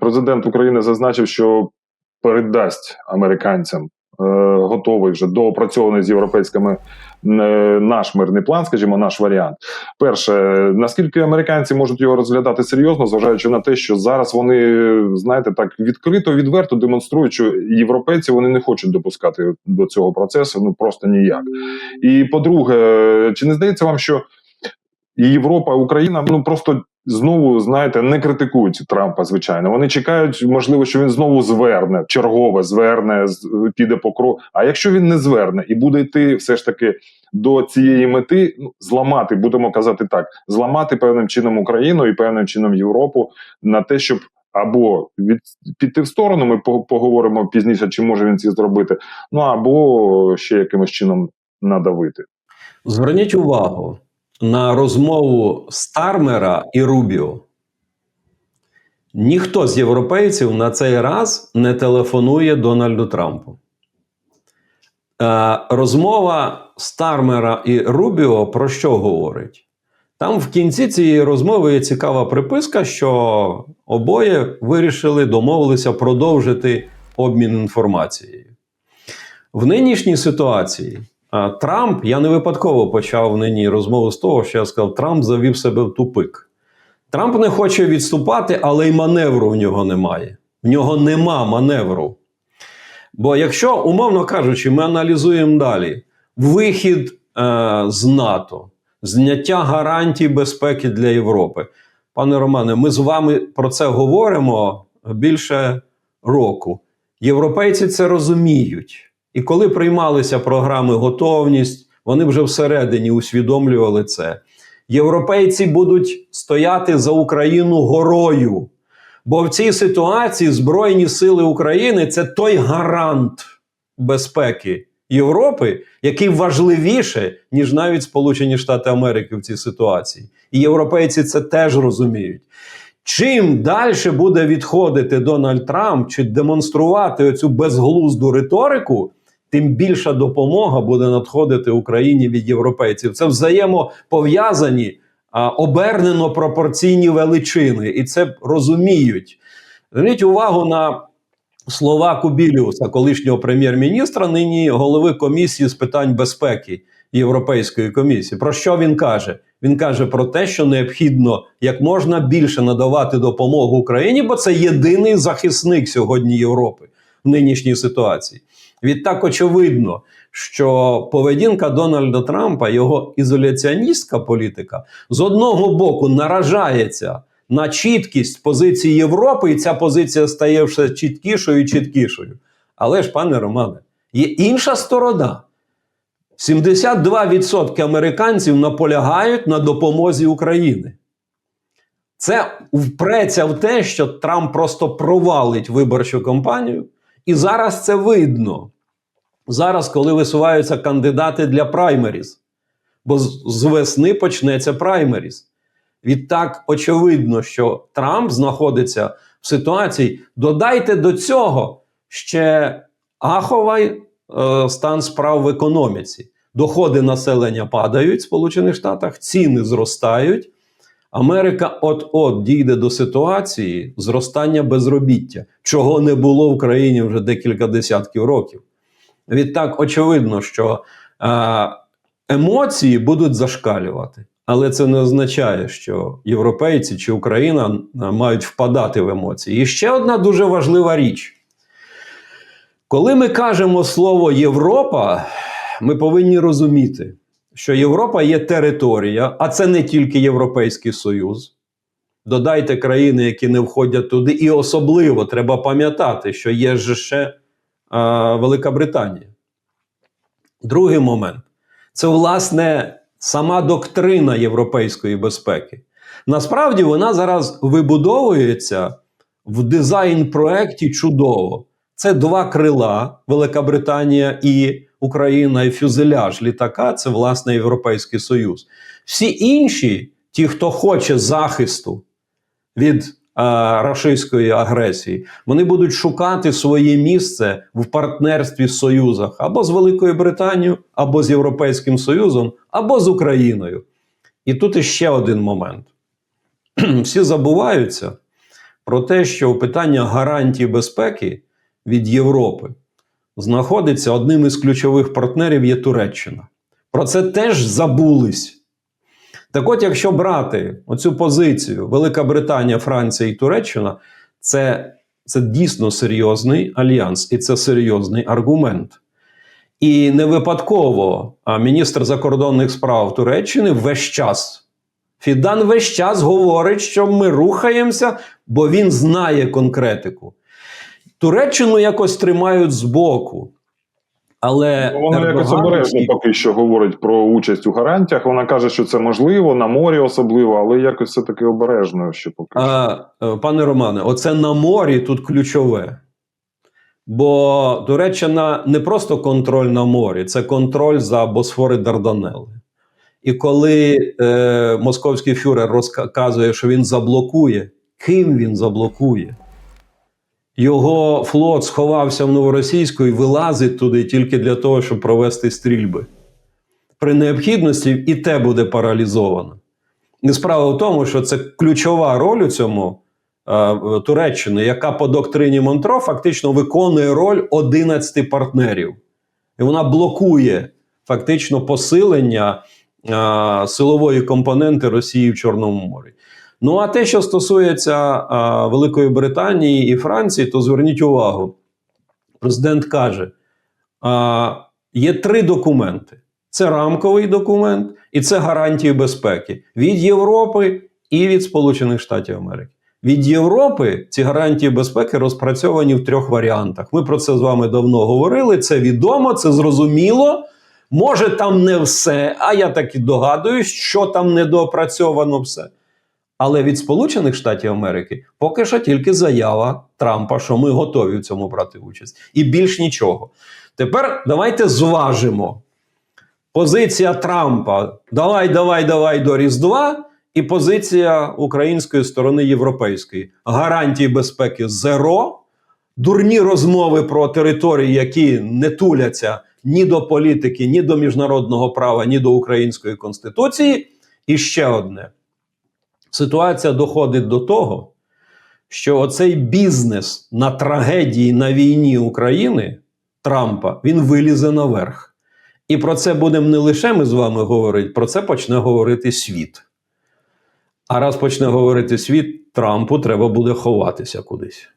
Президент України зазначив, що передасть американцям е, готовий вже доопрацьований з європейськими е, наш мирний план, скажімо, наш варіант. Перше, наскільки американці можуть його розглядати серйозно, зважаючи на те, що зараз вони знаєте так відкрито, відверто демонструють, що європейці вони не хочуть допускати до цього процесу, ну просто ніяк. І по-друге, чи не здається вам, що Європа, Україна ну просто знову знаєте не критикують Трампа. Звичайно, вони чекають, можливо, що він знову зверне чергове, зверне піде по кру. А якщо він не зверне і буде йти все ж таки до цієї мети, ну зламати, будемо казати так, зламати певним чином Україну і певним чином Європу на те, щоб. Або від піти в сторону, ми поговоримо пізніше, чи може він це зробити. Ну або ще якимось чином надавити. Зверніть увагу на розмову Стармера і Рубіо. Ніхто з європейців на цей раз не телефонує Дональду Трампу. Е, розмова Стармера і Рубіо про що говорить? Там в кінці цієї розмови є цікава приписка, що обоє вирішили домовилися продовжити обмін інформацією. В нинішній ситуації Трамп, я не випадково почав нині розмову з того, що я сказав, Трамп завів себе в тупик. Трамп не хоче відступати, але й маневру в нього немає. В нього нема маневру. Бо якщо, умовно кажучи, ми аналізуємо далі вихід е, з НАТО, зняття гарантій безпеки для Європи. Пане Романе, ми з вами про це говоримо більше року. Європейці це розуміють. І коли приймалися програми готовність, вони вже всередині усвідомлювали це. Європейці будуть стояти за Україну горою. Бо в цій ситуації Збройні сили України це той гарант безпеки Європи, який важливіше, ніж навіть Сполучені Штати Америки в цій ситуації. І європейці це теж розуміють. Чим далі буде відходити Дональд Трамп чи демонструвати оцю безглузду риторику, тим більша допомога буде надходити Україні від європейців. Це взаємопов'язані, обернено пропорційні величини, і це розуміють. Зверніть увагу на слова Кубіліуса, колишнього прем'єр-міністра, нині голови комісії з питань безпеки Європейської комісії. Про що він каже? Він каже про те, що необхідно як можна більше надавати допомогу Україні, бо це єдиний захисник сьогодні Європи в нинішній ситуації. Відтак очевидно, що поведінка Дональда Трампа, його ізоляціоністська політика, з одного боку наражається на чіткість позиції Європи, і ця позиція стає все чіткішою і чіткішою. Але ж, пане Романе, є інша сторона. 72% американців наполягають на допомозі України. Це впреться в те, що Трамп просто провалить виборчу кампанію, і зараз це видно. Зараз, коли висуваються кандидати для праймеріз, бо з весни почнеться праймеріз. Відтак, очевидно, що Трамп знаходиться в ситуації. Додайте до цього ще аховий е, стан справ в економіці. Доходи населення падають в Сполучених Штатах, ціни зростають. Америка от-от дійде до ситуації зростання безробіття, чого не було в країні вже декілька десятків років. Відтак, очевидно, що е, емоції будуть зашкалювати, але це не означає, що європейці чи Україна е, мають впадати в емоції. І ще одна дуже важлива річ. Коли ми кажемо слово Європа, ми повинні розуміти, що Європа є територія, а це не тільки Європейський Союз. Додайте країни, які не входять туди, і особливо треба пам'ятати, що є ж ще а, Велика Британія. Другий момент це, власне, сама доктрина європейської безпеки. Насправді вона зараз вибудовується в дизайн-проекті чудово. Це два крила Велика Британія і Україна, і фюзеляж літака це власне Європейський Союз. Всі інші, ті, хто хоче захисту від а, рашистської агресії, вони будуть шукати своє місце в партнерстві в союзах або з Великою Британією, або з Європейським Союзом, або з Україною. І тут іще один момент. Всі забуваються про те, що питання гарантій безпеки від Європи знаходиться одним із ключових партнерів є Туреччина. Про це теж забулись. Так от, якщо брати оцю позицію Велика Британія, Франція і Туреччина, це, це дійсно серйозний альянс, і це серйозний аргумент. І не випадково а міністр закордонних справ Туреччини весь час. Фідан весь час говорить, що ми рухаємося, бо він знає конкретику. Туреччину якось тримають збоку. Але Ну, Вона якось обережно поки що говорить про участь у гарантіях. Вона каже, що це можливо на морі особливо, але якось все таки обережно. Що поки що. А, е, пане Романе, оце на морі тут ключове. Бо Туреччина не просто контроль на морі, це контроль за Босфори Дарданели. І коли е, московський фюрер розказує, що він заблокує, ким він заблокує? Його флот сховався в Новоросійську і вилазить туди тільки для того, щоб провести стрільби. При необхідності і те буде паралізовано. І справа в тому, що це ключова роль у цьому е, Туреччини, яка по доктрині Монтро фактично виконує роль 11 партнерів. І вона блокує фактично посилення е, силової компоненти Росії в Чорному морі. Ну а те, що стосується е, Великої Британії і Франції, то зверніть увагу. Президент каже: е, є три документи: це рамковий документ і це гарантії безпеки від Європи і від Сполучених Штатів Америки. Від Європи ці гарантії безпеки розпрацьовані в трьох варіантах. Ми про це з вами давно говорили. Це відомо, це зрозуміло. Може, там не все, а я так і догадуюсь, що там недоопрацьовано все. Але від Сполучених Штатів Америки поки що тільки заява Трампа, що ми готові в цьому брати участь. І більш нічого. Тепер давайте зважимо. Позиція Трампа давай, давай, давай до Різдва, і позиція української сторони європейської. Гарантії безпеки зеро, дурні розмови про території, які не туляться ні до політики, ні до міжнародного права, ні до української конституції. І ще одне: ситуація доходить до того, що оцей бізнес на трагедії на війні України Трампа він вилізе наверх. І про це будемо не лише ми з вами говорити, про це почне говорити світ. А раз почне говорити світ, Трампу треба буде ховатися кудись.